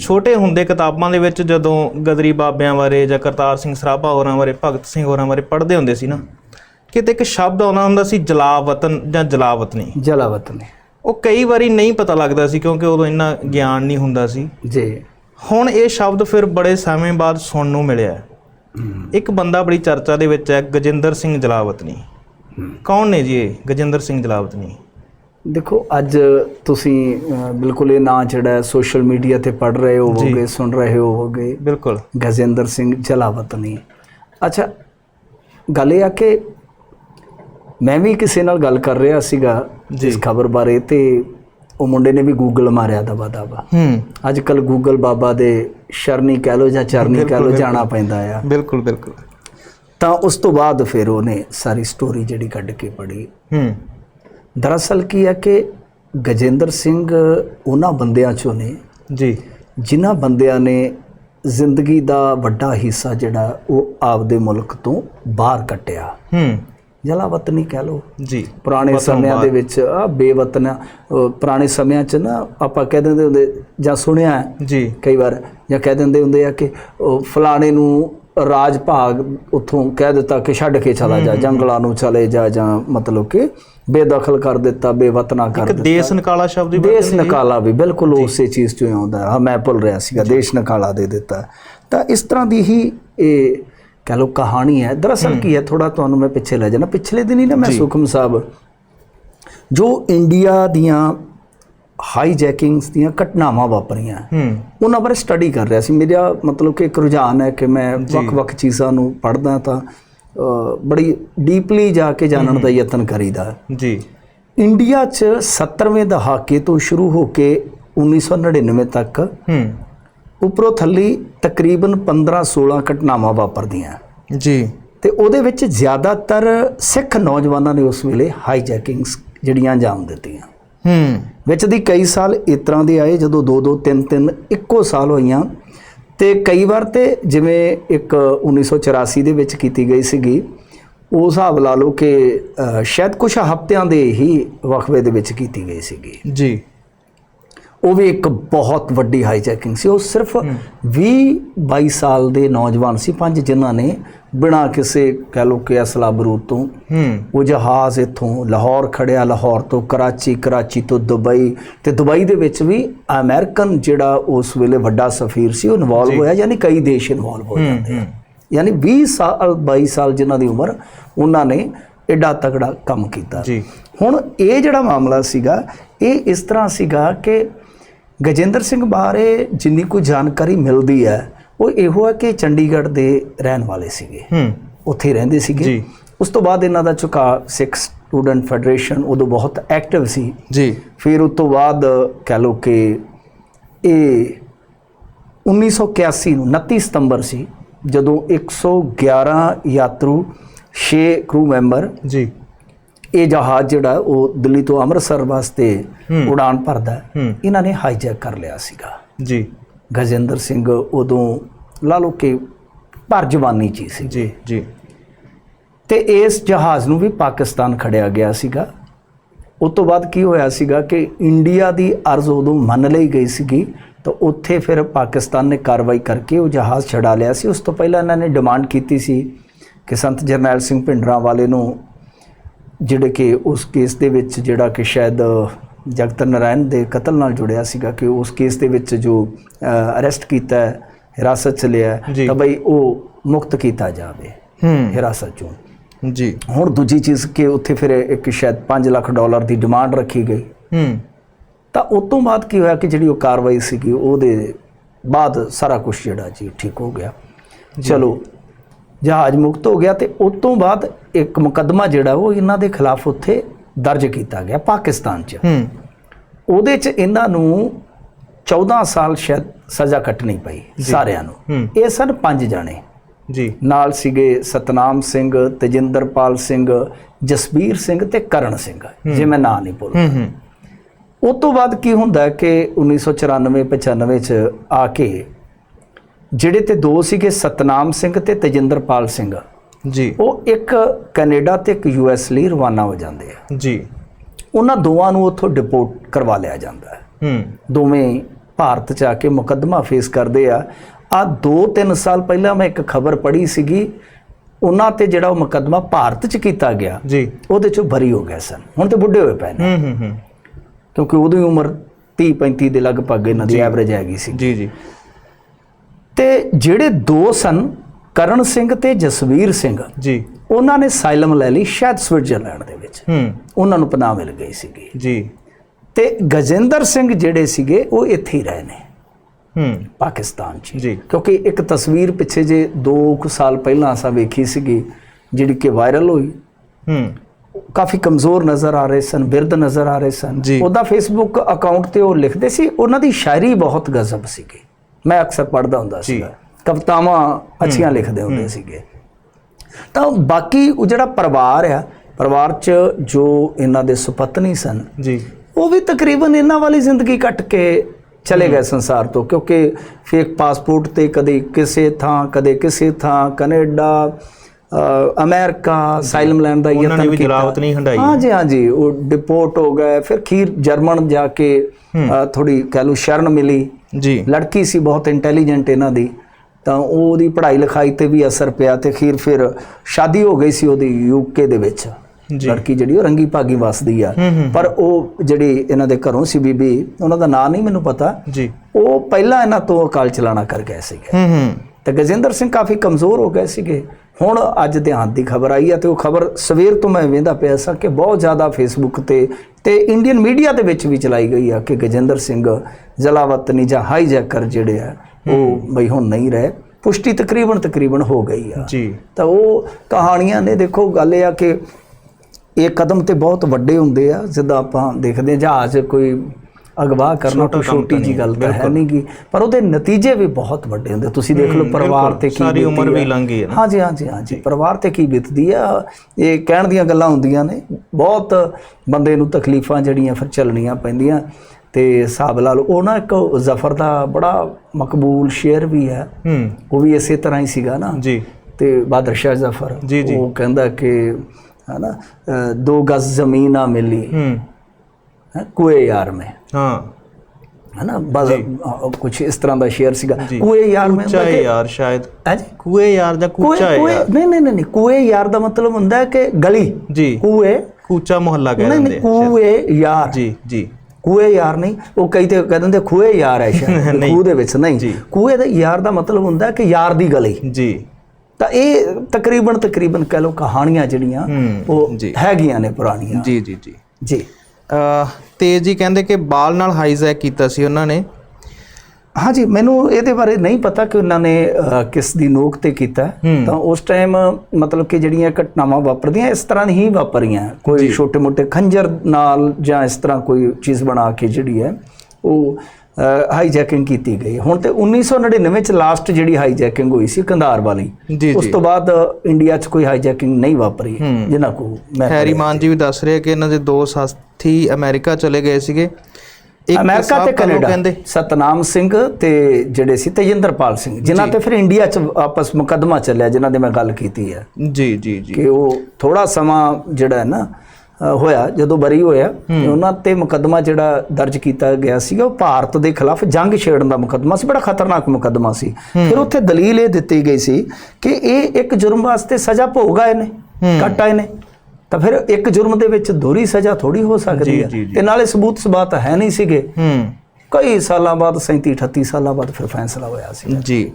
ਛੋਟੇ ਹੁੰਦੇ ਕਿਤਾਬਾਂ ਦੇ ਵਿੱਚ ਜਦੋਂ ਗਦਰੀ ਬਾਬਿਆਂ ਬਾਰੇ ਜਾਂ ਕਰਤਾਰ ਸਿੰਘ ਸਰਾਭਾ ਹੋਰਾਂ ਬਾਰੇ ਭਗਤ ਸਿੰਘ ਹੋਰਾਂ ਬਾਰੇ ਪੜ੍ਹਦੇ ਹੁੰਦੇ ਸੀ ਨਾ ਕਿਤੇ ਇੱਕ ਸ਼ਬਦ ਆਉਂਦਾ ਹੁੰਦਾ ਸੀ ਜਲਾਵਤਨ ਜਾਂ ਜਲਾਵਤਨੀ। ਜਲਾਵਤ ਨੇ ਉਹ ਕਈ ਵਾਰੀ ਨਹੀਂ ਪਤਾ ਲੱਗਦਾ ਸੀ ਕਿਉਂਕਿ ਉਦੋਂ ਇੰਨਾ ਗਿਆਨ ਨਹੀਂ ਹੁੰਦਾ ਸੀ। ਜੀ। ਹੁਣ ਇਹ ਸ਼ਬਦ ਫਿਰ ਬੜੇ ਸਮੇਂ ਬਾਅਦ ਸੁਣਨ ਨੂੰ ਮਿਲਿਆ। ਇੱਕ ਬੰਦਾ ਬੜੀ ਚਰਚਾ ਦੇ ਵਿੱਚ ਹੈ ਗਜਿੰਦਰ ਸਿੰਘ ਜਲਾਵਤਨੀ। ਕੌਣ ਨੇ ਜੀ ਇਹ? ਗਜਿੰਦਰ ਸਿੰਘ ਜਲਾਵਤਨੀ। ਦੇਖੋ ਅੱਜ ਤੁਸੀਂ ਬਿਲਕੁਲ ਇਹ ਨਾਂ ਜਿਹੜਾ ਸੋਸ਼ਲ ਮੀਡੀਆ ਤੇ ਪੜ ਰਹੇ ਹੋਵੋਗੇ ਸੁਣ ਰਹੇ ਹੋਵੋਗੇ ਬਿਲਕੁਲ। ਗਜਿੰਦਰ ਸਿੰਘ ਜਲਾਵਤਨੀ ਅੱਛਾ ਗੱਲ ਇਹ ਆ ਕਿ ਮੈਂ ਵੀ ਕਿਸੇ ਨਾਲ ਗੱਲ ਕਰ ਰਿਹਾ ਸੀਗਾ ਜੀ। ਇਸ ਖਬਰ ਬਾਰੇ ਤੇ ਉਹ ਮੁੰਡੇ ਨੇ ਵੀ ਗੂਗਲ ਮਾਰਿਆ ਦਬਾ ਦਬਾ। ਹੂੰ। ਅੱਜ ਕੱਲ ਗੂਗਲ ਬਾਬਾ ਦੇ ਸ਼ਰਨੀ ਕਹਿ ਲੋ ਜਾਂ ਚਰਨੀ ਕਹਿ ਲੋ ਜਾਣਾ ਪੈਂਦਾ ਆ। ਬਿਲਕੁਲ ਬਿਲਕੁਲ। ਤਾਂ ਉਸ ਤੋਂ ਬਾਅਦ ਫਿਰ ਉਹਨੇ ਸਾਰੀ ਸਟੋਰੀ ਜਿਹੜੀ ਕੱਢ ਕੇ ਪੜ੍ਹੀ। ਹੂੰ। ਦਰਅਸਲ ਕੀ ਹੈ ਕਿ ਗਜੇਂਦਰ ਸਿੰਘ ਉਹਨਾਂ ਬੰਦਿਆਂ ਚੋਂ ਨੇ ਜੀ। ਜਿਨ੍ਹਾਂ ਬੰਦਿਆਂ ਨੇ ਜ਼ਿੰਦਗੀ ਦਾ ਵੱਡਾ ਹਿੱਸਾ ਜਿਹੜਾ ਉਹ ਆਪਦੇ ਮੁਲਕ ਤੋਂ ਬਾਹਰ ਕੱਟਿਆ। ਹੂੰ। ਜਲਾਵਤਨੀ ਕਹਿ ਲੋ ਜੀ। ਪੁਰਾਣੇ ਸਮਿਆਂ ਦੇ ਵਿੱਚ ਆ ਬੇਵਤਨ ਪੁਰਾਣੇ ਸਮਿਆਂ 'ਚ ਨਾ ਆਪਾਂ ਕਹਿ ਦਿੰਦੇ ਹੁੰਦੇ ਜਾਂ ਸੁਣਿਆ ਜੀ। ਕਈ ਵਾਰ ਜਾਂ ਕਹਿ ਦਿੰਦੇ ਹੁੰਦੇ ਆ ਕਿ ਉਹ ਫਲਾਣੇ ਨੂੰ ਰਾਜ ਭਾਗ ਉਥੋਂ ਕਹਿ ਦਿੱਤਾ ਕਿ ਛੱਡ ਕੇ ਚਲਾ ਜਾ ਜੰਗਲਾਂ ਨੂੰ ਚਲੇ ਜਾ ਜਾਂ ਮਤਲਬ ਕਿ ਬੇਦਖਲ ਕਰ ਦਿੱਤਾ ਬੇਵਤਨਾ ਕਰ ਇੱਕ ਦਿੱਤਾ। ਦੇਸ਼ ਨਿਕਾਲਾ ਸ਼ਬਦ ਵੀ ਦੇਸ਼ ਨਕਾਲਾ ਵੀ ਬਿਲਕੁਲ ਉਸੇ ਚੀਜ਼ ਚੋਂ ਹੀ ਆਉਂਦਾ। ਹਾਂ ਮੈਂ ਭੁੱਲ ਰਿਹਾ ਸੀਗਾ ਦੇਸ਼ ਨਕਾਲਾ ਦੇ ਦਿੱਤਾ। ਤਾਂ ਇਸ ਤਰ੍ਹਾਂ ਦੀ ਹੀ ਇਹ ਕਹ ਲੋ ਕਹਾਣੀ ਹੈ। ਦਰਅਸਲ ਕੀ ਹੈ? ਥੋੜਾ ਤੁਹਾਨੂੰ ਮੈਂ ਪਿੱਛੇ ਲੈ ਜਾਣਾ। ਪਿਛਲੇ ਦਿਨ ਹੀ ਨਾ ਮੈਂ ਸੁਖਮ ਸਾਹਿਬ ਜੋ ਇੰਡੀਆ ਦੀਆਂ ਹਾਈਜੈਕਿੰਗਸ ਡੀਆਂ ਘਟਨਾਵਾਂ ਵਾਪਰੀਆਂ ਉਹਨਾਂ ਬਾਰੇ ਸਟੱਡੀ ਕਰ ਰਿਹਾ ਸੀ। ਮੇਰਾ ਮਤਲਬ ਕਿ ਇੱਕ ਰੁਝਾਨ ਹੈ ਕਿ ਮੈਂ ਵੱਖ-ਵੱਖ ਚੀਜ਼ਾਂ ਨੂੰ ਪੜ੍ਹਦਾ ਤਾਂ ਬੜੀ ਡੀਪਲੀ ਜਾ ਕੇ ਜਾਣਨ ਦਾ ਯਤਨ ਕਰੀਦਾ ਜੀ। ਇੰਡੀਆ 'ਚ 70ਵੇਂ ਦਹਾਕੇ ਤੋਂ ਸ਼ੁਰੂ ਹੋ ਕੇ 1999 ਤੱਕ ਹੂੰ ਉੱਪਰੋਂ ਥੱਲੇ ਤਕਰੀਬਨ 15-16 ਘਟਨਾਵਾਂ ਵਾਪਰਦੀਆਂ। ਜੀ। ਤੇ ਉਹਦੇ ਵਿੱਚ ਜ਼ਿਆਦਾਤਰ ਸਿੱਖ ਨੌਜਵਾਨਾਂ ਨੇ ਉਸ ਵੇਲੇ ਹਾਈਜੈਕਿੰਗਸ ਜਿਹੜੀਆਂ ਅੰਜਾਮ ਦਿੱਤੀਆਂ। ਹੂੰ ਵਿੱਚ ਦੀ ਕਈ ਸਾਲ ਇਸ ਤਰ੍ਹਾਂ ਦੇ ਆਏ ਜਦੋਂ ਦੋ ਦੋ ਤਿੰਨ ਤਿੰਨ ਇੱਕੋ ਸਾਲ ਹੋਈਆਂ। ਤੇ ਕਈ ਵਾਰ ਤੇ ਜਿਵੇਂ ਇੱਕ 1984 ਦੇ ਵਿੱਚ ਕੀਤੀ ਗਈ ਸੀਗੀ ਉਹ ਹਿਸਾਬ ਲਾ ਲਓ ਕਿ ਸ਼ਾਇਦ ਕੁਝ ਹਫ਼ਤਿਆਂ ਦੇ ਹੀ ਵਕਫੇ ਦੇ ਵਿੱਚ ਕੀਤੀ ਗਈ ਸੀਗੀ। ਜੀ। ਉਹ ਵੀ ਇੱਕ ਬਹੁਤ ਵੱਡੀ ਹਾਈਜੈਕਿੰਗ ਸੀ। ਉਹ ਸਿਰਫ 20 22 ਸਾਲ ਦੇ ਨੌਜਵਾਨ ਸੀ ਪੰਜ ਜਿਨ੍ਹਾਂ ਨੇ ਬਿਨਾਂ ਕਿਸੇ ਕਹਿ ਲਓ ਕਿ ਅਸਲਾ ਬਰੂਦ ਤੋਂ ਉਹ ਜਹਾਜ਼ ਇੱਥੋਂ ਲਾਹੌਰ ਖੜਿਆ ਲਾਹੌਰ ਤੋਂ ਕਰਾਚੀ ਕਰਾਚੀ ਤੋਂ ਦੁਬਈ ਤੇ ਦੁਬਈ ਦੇ ਵਿੱਚ ਵੀ ਅਮਰੀਕਨ ਜਿਹੜਾ ਉਸ ਵੇਲੇ ਵੱਡਾ ਸਫੀਰ ਸੀ ਉਹ ਇਨਵੋਲਵ ਹੋਇਆ ਯਾਨੀ ਕਈ ਦੇਸ਼ ਇਨਵੋਲਵ ਹੋ ਜਾਂਦੇ ਆ। ਯਾਨੀ 20 ਸਾਲ 22 ਸਾਲ ਜਿਨ੍ਹਾਂ ਦੀ ਉਮਰ ਉਹਨਾਂ ਨੇ ਐਡਾ ਤਕੜਾ ਕੰਮ ਕੀਤਾ। ਜੀ। ਹੁਣ ਇਹ ਜਿਹੜਾ ਮਾਮਲਾ ਸੀਗਾ ਇਹ ਇਸ ਤਰ੍ਹਾਂ ਸੀਗਾ ਕਿ ਗਜੇਂਦਰ ਸਿੰਘ ਬਾਰੇ ਜਿੰਨੀ ਕੋਈ ਜਾਣਕਾਰੀ ਮਿਲਦੀ ਹੈ ਉਹ ਇਹੋ ਹੈ ਕਿ ਚੰਡੀਗੜ੍ਹ ਦੇ ਰਹਿਣ ਵਾਲੇ ਸੀਗੇ। ਹੂੰ। ਉੱਥੇ ਰਹਿੰਦੇ ਸੀਗੇ। ਜੀ। ਉਸ ਤੋਂ ਬਾਅਦ ਇਹਨਾਂ ਦਾ ਝੁਕਾ ਸਿੱਖ ਸਟੂਡੈਂਟ ਫੈਡਰੇਸ਼ਨ ਉਦੋਂ ਬਹੁਤ ਐਕਟਿਵ ਸੀ। ਜੀ। ਫਿਰ ਉਸ ਤੋਂ ਬਾਅਦ ਕਹਿ ਲਓ ਕਿ ਇਹ 1981 ਨੂੰ 29 ਸਤੰਬਰ ਸੀ ਜਦੋਂ 111 ਯਾਤਰੂ 6 ਕਰੂ ਮੈਂਬਰ ਜੀ। ਇਹ ਜਹਾਜ਼ ਜਿਹੜਾ ਉਹ ਦਿੱਲੀ ਤੋਂ ਅੰਮ੍ਰਿਤਸਰ ਵਾਸਤੇ ਉਡਾਨ ਭਰਦਾ। ਇਹਨਾਂ ਨੇ ਹਾਈਜੈਕ ਕਰ ਲਿਆ ਸੀਗਾ। ਜੀ। ਗਜੇਂਦਰ ਸਿੰਘ ਉਦੋਂ ਲਾ ਲਓ ਕਿ ਭਰ ਜਵਾਨੀ ਚ ਹੀ ਸੀ। ਜੀ ਜੀ। ਤੇ ਇਸ ਜਹਾਜ਼ ਨੂੰ ਵੀ ਪਾਕਿਸਤਾਨ ਖੜਿਆ ਗਿਆ ਸੀਗਾ। ਉਸ ਤੋਂ ਬਾਅਦ ਕੀ ਹੋਇਆ ਸੀਗਾ ਕਿ ਇੰਡੀਆ ਦੀ ਅਰਜ਼ ਉਦੋਂ ਮੰਨ ਲਈ ਗਈ ਸੀਗੀ ਤਾਂ ਉੱਥੇ ਫਿਰ ਪਾਕਿਸਤਾਨ ਨੇ ਕਾਰਵਾਈ ਕਰਕੇ ਉਹ ਜਹਾਜ਼ ਛਡਾ ਲਿਆ ਸੀ। ਉਸ ਤੋਂ ਪਹਿਲਾਂ ਇਹਨਾਂ ਨੇ ਡਿਮਾਂਡ ਕੀਤੀ ਸੀ ਕਿ ਸੰਤ ਜਰਨੈਲ ਸਿੰਘ ਭਿੰਡਰਾਂ ਵਾਲੇ ਨੂੰ ਜਿਹੜੇ ਕਿ ਉਸ ਕੇਸ ਦੇ ਵਿੱਚ ਜਿਹੜਾ ਕਿ ਸ਼ਾਇਦ ਜਗਤ ਨਾਰਾਇਣ ਦੇ ਕਤਲ ਨਾਲ ਜੁੜਿਆ ਸੀਗਾ ਕਿ ਉਸ ਕੇਸ ਦੇ ਵਿੱਚ ਜੋ ਅਰੈਸਟ ਕੀਤਾ ਹੈ ਹਿਰਾਸਤ ਚ ਲਿਆ। ਤਾਂ ਬਈ ਉਹ ਮੁਕਤ ਕੀਤਾ ਜਾਵੇ ਹਿਰਾਸਤ ਚੋਂ। ਜੀ। ਹੁਣ ਦੂਜੀ ਚੀਜ਼ ਕਿ ਉੱਥੇ ਫਿਰ ਇੱਕ ਸ਼ਾਇਦ 5 ਲੱਖ ਡਾਲਰ ਦੀ ਡਿਮਾਂਡ ਰੱਖੀ ਗਈ। ਹੂੰ। ਤਾਂ ਉਸ ਤੋਂ ਬਾਅਦ ਕੀ ਹੋਇਆ ਕਿ ਜਿਹੜੀ ਉਹ ਕਾਰਵਾਈ ਸੀਗੀ ਉਹਦੇ ਬਾਅਦ ਸਾਰਾ ਕੁਝ ਜਿਹੜਾ ਜੀ ਠੀਕ ਹੋ ਗਿਆ। ਚਲੋ ਜਹਾਜ਼ ਮੁਕਤ ਹੋ ਗਿਆ ਤੇ ਉਸ ਤੋਂ ਬਾਅਦ ਇੱਕ ਮੁਕੱਦਮਾ ਜਿਹੜਾ ਉਹ ਇਹਨਾਂ ਦੇ ਖਿਲਾਫ ਉੱਥੇ ਦਰਜ ਕੀਤਾ ਗਿਆ ਪਾਕਿਸਤਾਨ 'ਚ। ਹੂੰ। ਉਹਦੇ 'ਚ ਇਹਨਾਂ ਨੂੰ 14 ਸਾਲ ਸ਼ਾਇਦ ਸਜ਼ਾ ਕੱਟਣੀ ਪਈ ਸਾਰਿਆਂ ਨੂੰ। ਇਹ ਸਨ ਪੰਜ ਜਾਣੇ। ਜੀ। ਨਾਲ ਸੀਗੇ ਸਤਨਾਮ ਸਿੰਘ ਤੇਜਿੰਦਰਪਾਲ ਸਿੰਘ ਜਸਬੀਰ ਸਿੰਘ ਤੇ ਕਰਨ ਸਿੰਘ ਜੇ ਮੈਂ ਨਾਂ ਨਹੀਂ ਭੁੱਲ ਹੂੰ ਹੂੰ। ਉਸ ਤੋਂ ਬਾਅਦ ਕੀ ਹੁੰਦਾ ਕਿ 1994 95 ਚ ਆ ਕੇ ਜਿਹੜੇ ਤੇ ਦੋ ਸੀਗੇ ਸਤਨਾਮ ਸਿੰਘ ਤੇ ਤੇਜਿੰਦਰਪਾਲ ਸਿੰਘ ਜੀ। ਉਹ ਇੱਕ ਕੈਨੇਡਾ ਤੇ ਇੱਕ ਯੂਐਸ ਲਈ ਰਵਾਨਾ ਹੋ ਜਾਂਦੇ ਆ। ਜੀ। ਉਹਨਾਂ ਦੋਵਾਂ ਨੂੰ ਉੱਥੋਂ ਡਿਪੋਰਟ ਕਰਵਾ ਲਿਆ ਜਾਂਦਾ ਹੈ। ਹੂੰ। ਦੋਵੇਂ ਭਾਰਤ ਚ ਆ ਕੇ ਮੁਕੱਦਮਾ ਫੇਸ ਕਰਦੇ ਆ। ਆ 2-3 ਸਾਲ ਪਹਿਲਾਂ ਮੈਂ ਇੱਕ ਖਬਰ ਪੜ੍ਹੀ ਸੀਗੀ ਉਹਨਾਂ ਤੇ ਜਿਹੜਾ ਉਹ ਮੁਕੱਦਮਾ ਭਾਰਤ ਚ ਕੀਤਾ ਗਿਆ ਜੀ। ਉਹਦੇ ਚੋਂ ਬਰੀ ਹੋ ਗਏ ਸਨ। ਹੁਣ ਤੇ ਬੁੱਢੇ ਹੋਏ ਪਏ ਨੇ। ਹੂੰ ਹੂੰ ਹੂੰ। ਕਿਉਂਕਿ ਉਹਦੀ ਉਮਰ 30 35 ਦੇ ਲਗਭਗ ਇਹਨਾਂ ਦੀ ਐਵਰੇਜ ਹੈਗੀ ਸੀ। ਜੀ ਜੀ। ਤੇ ਜਿਹੜੇ ਦੋ ਸਨ ਕਰਨ ਸਿੰਘ ਤੇ ਜਸਵੀਰ ਸਿੰਘ। ਜੀ। ਉਹਨਾਂ ਨੇ ਸਾਇਲਮ ਲੈ ਲਈ ਸ਼ਾਇਦ ਸਵਿਟਜ਼ਰਲੈਂਡ ਦੇ ਵਿੱਚ। ਹੂੰ। ਉਹਨਾਂ ਨੂੰ ਪਨਾਹ ਮਿਲ ਗਈ ਸੀਗੀ। ਜੀ। ਤੇ ਗਜਿੰਦਰ ਸਿੰਘ ਜਿਹੜੇ ਸੀਗੇ ਉਹ ਇੱਥੇ ਹੀ ਰਹੇ ਨੇ। ਹੂੰ। ਪਾਕਿਸਤਾਨ 'ਚ ਜੀ। ਕਿਉਂਕਿ ਇੱਕ ਤਸਵੀਰ ਪਿੱਛੇ ਜੇ 2 ਕੁ ਸਾਲ ਪਹਿਲਾਂ ਅਸਾਂ ਵੇਖੀ ਸੀਗੀ ਜਿਹੜੀ ਕਿ ਵਾਇਰਲ ਹੋਈ। ਹੂੰ। ਕਾਫੀ ਕਮਜ਼ੋਰ ਨਜ਼ਰ ਆ ਰਹੇ ਸਨ ਬਿਰਧ ਨਜ਼ਰ ਆ ਰਹੇ ਸਨ। ਉਹਦਾ ਫੇਸਬੁੱਕ ਅਕਾਊਂਟ ਤੇ ਉਹ ਲਿਖਦੇ ਸੀ ਉਹਨਾਂ ਦੀ ਸ਼ਾਇਰੀ ਬਹੁਤ ਗਜ਼ਬ ਸੀਗੀ। ਮੈਂ ਅਕਸਰ ਪੜ੍ਹਦਾ ਹੁੰਦਾ ਜੀ। ਕਵਿਤਾਵਾਂ ਅੱਛੀਆਂ ਲਿਖਦੇ ਹੁੰਦੇ ਸੀਗੇ। ਤਾਂ ਬਾਕੀ ਉਹ ਜਿਹੜਾ ਪਰਿਵਾਰ ਆ ਪਰਿਵਾਰ 'ਚ ਜੋ ਇਹਨਾਂ ਦੇ ਸੁਪਤਨੀ ਸਨ ਜੀ। ਉਹ ਵੀ ਤਕਰੀਬਨ ਇਹਨਾਂ ਵਾਲੀ ਜ਼ਿੰਦਗੀ ਕੱਟ ਕੇ ਚਲੇ ਗਏ ਸੰਸਾਰ ਤੋਂ ਕਿਉਂਕਿ ਫੇਕ ਪਾਸਪੋਰਟ ਤੇ ਕਦੇ ਕਿਸੇ ਥਾਂ ਕਦੇ ਕਿਸੇ ਥਾਂ ਕੈਨੇਡਾ ਅਮਰੀਕਾ ਸਾਈਲਮ ਲੈਣ ਦਾ ਉਹਨਾਂ ਨੇ ਯਤਨ ਵੀ ਕੀਤਾ। ਜਲਾਵਤ ਨਹੀਂ ਹੰਡਾਈ। ਹਾਂਜੀ ਹਾਂਜੀ ਉਹ ਡਿਪੋਰਟ ਹੋ ਗਏ ਫਿਰ ਖੀਰ ਜਰਮਨ ਜਾ ਕੇ ਥੋੜੀ ਕਹਿ ਲਓ ਸ਼ਰਨ ਮਿਲੀ। ਜੀ। ਲੜਕੀ ਸੀ ਬਹੁਤ ਇੰਟੈਲੀਜੈਂਟ ਇਹਨਾਂ ਦੀ। ਤਾਂ ਉਹਦੀ ਪੜ੍ਹਾਈ ਲਿਖਾਈ ਤੇ ਵੀ ਅਸਰ ਪਿਆ ਤੇ ਖੀਰ ਫਿਰ ਸ਼ਾਦੀ ਹੋ ਗਈ ਸੀ ਉਹਦੀ ਯੂਕੇ ਦੇ ਵਿੱਚ। ਲੜਕੀ ਜਿਹੜੀ ਉਹ ਰੰਗੀ ਭਾਗੀ ਵਸਦੀ ਆ। ਪਰ ਉਹ ਜਿਹੜੀ ਇਹਨਾਂ ਦੇ ਘਰੋਂ ਸੀ ਬੀਬੀ ਉਹਨਾਂ ਦਾ ਨਾਂ ਨਹੀਂ ਮੈਨੂੰ ਪਤਾ। ਜੀ। ਉਹ ਪਹਿਲਾਂ ਇਹਨਾਂ ਤੋਂ ਅਕਾਲ ਚਲਾਣਾ ਕਰ ਗਏ ਸੀਗੇ। ਹੂੰ ਹੂੰ। ਤੇ ਗਜਿੰਦਰ ਸਿੰਘ ਕਾਫੀ ਕਮਜ਼ੋਰ ਹੋ ਗਏ ਸੀਗੇ। ਹੁਣ ਅੱਜ ਧਿਆਨ ਦੀ ਖਬਰ ਆਈ ਹੈ ਤੇ ਉਹ ਖਬਰ ਸਵੇਰ ਤੋਂ ਮੈਂ ਵੇਂਦਾ ਪਿਆ ਸਾਂ ਕਿ ਬਹੁਤ ਜ਼ਿਆਦਾ ਫੇਸਬੁੱਕ ਤੇ ਤੇ ਇੰਡੀਅਨ ਮੀਡੀਆ ਦੇ ਵਿੱਚ ਵੀ ਚਲਾਈ ਗਈ ਆ ਕਿ ਗਜਿੰਦਰ ਸਿੰਘ ਜਲਾਵਤਨੀ ਜਾਂ ਹਾਈਜੈਕਰ ਜਿਹੜੇ ਆ ਉਹ ਬਈ ਹੁਣ ਨਹੀਂ ਰਹੇ। ਪੁਸ਼ਟੀ ਤਕਰੀਬਨ ਤਕਰੀਬਨ ਹੋ ਗਈ ਆ। ਜੀ। ਤਾਂ ਉਹ ਕਹਾਣੀਆਂ ਨੇ ਦੇਖੋ ਗੱਲ ਇਹ ਆ ਕਿ ਇਹ ਕਦਮ ਤੇ ਬਹੁਤ ਵੱਡੇ ਹੁੰਦੇ ਆ। ਜਿੱਦਾਂ ਆਪਾਂ ਦੇਖਦੇ ਜਹਾਜ਼ ਕੋਈ ਅਗਵਾ ਕਰਨਾ ਛੋਟਾ ਕੋਈ ਛੋਟੀ ਜੀ ਗੱਲ ਤਾਂ ਹੈ। ਨਹੀਂ ਗੀ ਪਰ ਉਹਦੇ ਨਤੀਜੇ ਵੀ ਬਹੁਤ ਵੱਡੇ ਹੁੰਦੇ ਤੁਸੀਂ ਦੇਖ ਲਓ ਪਰਿਵਾਰ। ਤੇ ਕੀ ਸਾਰੀ ਉਮਰ ਵੀ। ਲੰਘ ਗਈ ਹੈ। ਹਾਂਜੀ ਹਾਂਜੀ ਹਾਂਜੀ। ਪਰਿਵਾਰ ਤੇ ਕੀ ਬੀਤਦੀ ਆ। ਇਹ ਕਹਿਣ ਦੀਆਂ ਗੱਲਾਂ ਹੁੰਦੀਆਂ ਨੇ। ਬਹੁਤ ਬੰਦੇ ਨੂੰ ਤਕਲੀਫਾਂ ਜਿਹੜੀਆਂ ਫਿਰ ਚੱਲਣੀਆਂ ਪੈਂਦੀਆਂ। ਤੇ ਹਿਸਾਬ ਲਾ ਲਓ ਉਹ ਨਾ ਇੱਕ ਜ਼ਫਰ ਦਾ ਬੜਾ ਮਕਬੂਲ ਸ਼ੇਰ ਵੀ ਹੈ। ਹੂੰ। ਉਹ ਵੀ ਇਸੇ ਤਰ੍ਹਾਂ ਹੀ ਸੀਗਾ ਨਾ। ਜੀ। ਤੇ ਬਾਦਰ ਸ਼ਾਹ ਜ਼ਫਰ। ਉਹ ਕਹਿੰਦਾ ਕਿ ਹਨਾ ਦੋ ਗਜ਼ ਜ਼ਮੀਨ ਆ ਮਿਲੀ। ਹੂੰ। ਹੈ ਕੁਏ ਯਾਰ ਮੈਂ। ਹਾਂ। ਹਨਾ ਬਸ ਕੁਝ ਇਸ ਤਰ੍ਹਾਂ ਦਾ ਸ਼ੇਰ ਸੀਗਾ। ਕੁਏ ਯਾਰ ਮੈਂ ਕੂਚਾ ਯਾਰ ਸ਼ਾਇਦ। ਹੈ ਜੀ? ਕੂਏ ਯਾਰ ਕੁਏ ਕੂਚਾ ਯਾਰ। ਨਹੀਂ ਨਹੀਂ ਨਹੀਂ ਕੁਏ ਯਾਰ ਦਾ ਮਤਲਬ ਹੁੰਦਾ ਹੈ ਕਿ ਗਲੀ। ਜੀ। ਕੁਏ। ਕੂਚਾ ਮੁਹੱਲਾ ਕਹਿ ਨਹੀਂ ਦਿੰਦੇ ਨਹੀਂ ਆ ਸ਼ਾਇਦ। ਕੁਏ ਯਾਰ। ਜੀ ਜੀ। ਕੂਏ ਯਾਰ ਨਹੀਂ ਉਹ ਕਈ ਤੇ ਕਹਿ ਦਿੰਦੇ ਖੂਏ ਯਾਰ ਹੈ ਸ਼ਾਇਦ। ਖੂਹ ਦੇ ਵਿੱਚ ਨਹੀਂ। ਕੂਏ ਦਾ ਯਾਰ ਦਾ ਮਤਲਬ ਹੁੰਦਾ ਕਿ ਯਾਰ ਦੀ ਗਲੀ। ਜੀ। ਤਾਂ ਇਹ ਤਕਰੀਬਨ ਤਕਰੀਬਨ ਕਹਿ ਲਓ ਕਹਾਣੀਆਂ ਜਿਹੜੀਆਂ ਉਹ। ਹੈਗੀਆਂ ਨੇ ਪੁਰਾਣੀਆਂ। ਜੀ ਜੀ ਜੀ। ਜੀ। ਤੇ ਜੀ ਕਹਿੰਦੇ ਕਿ ਬਾਲ ਨਾਲ ਹਾਈਜੈਕ ਕੀਤਾ ਸੀ ਉਹਨਾਂ ਨੇ। ਹਾਂਜੀ ਮੈਨੂੰ ਇਹਦੇ ਬਾਰੇ ਨਹੀਂ ਪਤਾ ਕਿ ਉਹਨਾਂ ਨੇ ਕਿਸ ਦੀ ਨੋਕ ਤੇ ਕੀਤਾ। ਤਾਂ ਉਸ ਟਾਈਮ ਮਤਲਬ ਕਿ ਜਿਹੜੀਆਂ ਘਟਨਾਵਾਂ ਵਾਪਰਦੀਆਂ ਇਸ ਤਰ੍ਹਾਂ ਹੀ ਵਾਪਰੀਆਂ। ਕੋਈ ਛੋਟੇ-ਮੋਟੇ ਖੰਜਰ ਨਾਲ ਜਾਂ ਇਸ ਤਰ੍ਹਾਂ ਕੋਈ ਚੀਜ਼ ਬਣਾ ਕੇ ਜਿਹੜੀ ਹੈ ਉਹ ਹਾਈਜੈਕਿੰਗ ਕੀਤੀ ਗਈ। ਹੁਣ ਤੇ 1999 ਚ ਲਾਸਟ ਜਿਹੜੀ ਹਾਈਜੈਕਿੰਗ ਹੋਈ ਸੀ ਕੰਧਾਰ ਵਾਲੀ ਉਸ ਤੋਂ ਬਾਅਦ ਇੰਡੀਆ 'ਚ ਕੋਈ ਹਾਈਜੈਕਿੰਗ ਨਹੀਂ ਵਾਪਰੀ। ਜਿਨ੍ਹਾਂ ਕੋ ਮੈਂ ਹੈਰੀ ਮਾਨ ਜੀ ਵੀ ਦੱਸ ਰਹੇ ਕਿ ਇਹਨਾਂ ਦੇ ਦੋ ਸਾਥੀ ਅਮਰੀਕਾ ਚਲੇ ਗਏ ਸੀਗੇ। ਅਮਰੀਕਾ ਤੇ ਕੈਨੇਡਾ। ਸਤਨਾਮ ਸਿੰਘ ਤੇ ਜਿਹੜੇ ਸੀ ਤੇਜਿੰਦਰਪਾਲ ਸਿੰਘ ਜਿਨ੍ਹਾਂ ਤੇ ਫਿਰ ਇੰਡੀਆ 'ਚ ਆਪਸ ਮੁਕੱਦਮਾ ਚੱਲਿਆ ਜਿਨ੍ਹਾਂ ਦੇ ਮੈਂ ਗੱਲ ਕੀਤੀ ਹੈ। ਜੀ ਜੀ ਜੀ। ਕਿ ਉਹ ਥੋੜਾ ਸਮਾਂ ਜਿਹੜਾ ਹੈ ਨਾ ਹੋਇਆ ਜਦੋਂ ਬਰੀ ਹੋਇਆ ਉਹਨਾਂ ਤੇ ਮੁਕੱਦਮਾ ਜਿਹੜਾ ਦਰਜ ਕੀਤਾ ਗਿਆ ਸੀਗਾ ਉਹ ਭਾਰਤ ਦੇ ਖਿਲਾਫ ਜੰਗ ਛੇੜਨ ਦਾ ਮੁਕੱਦਮਾ ਸੀ ਬੜਾ ਖਤਰਨਾਕ ਮੁਕੱਦਮਾ ਸੀ। ਫਿਰ ਉੱਥੇ ਦਲੀਲ ਇਹ ਦਿੱਤੀ ਗਈ ਸੀ ਕਿ ਇਹ ਇੱਕ ਜੁਰਮ ਵਾਸਤੇ ਸਜ਼ਾ ਭੋਗ ਆਏ ਨੇ ਕੱਟ ਆਏ ਨੇ। ਤਾਂ ਫਿਰ ਇੱਕ ਜੁਰਮ ਦੇ ਵਿੱਚ ਦੋਹਰੀ ਸਜ਼ਾ ਥੋੜੀ ਹੋ ਸਕਦੀ ਹੈ। ਤੇ ਨਾਲੇ ਸਬੂਤ ਸਬਾਤ ਹੈ ਨਹੀਂ ਸੀਗੇ। ਹੂੰ। ਕਈ ਸਾਲਾਂ ਬਾਅਦ 37 38 ਸਾਲਾਂ ਬਾਅਦ ਫਿਰ ਫੈਸਲਾ ਹੋਇਆ ਸੀ। ਜੀ।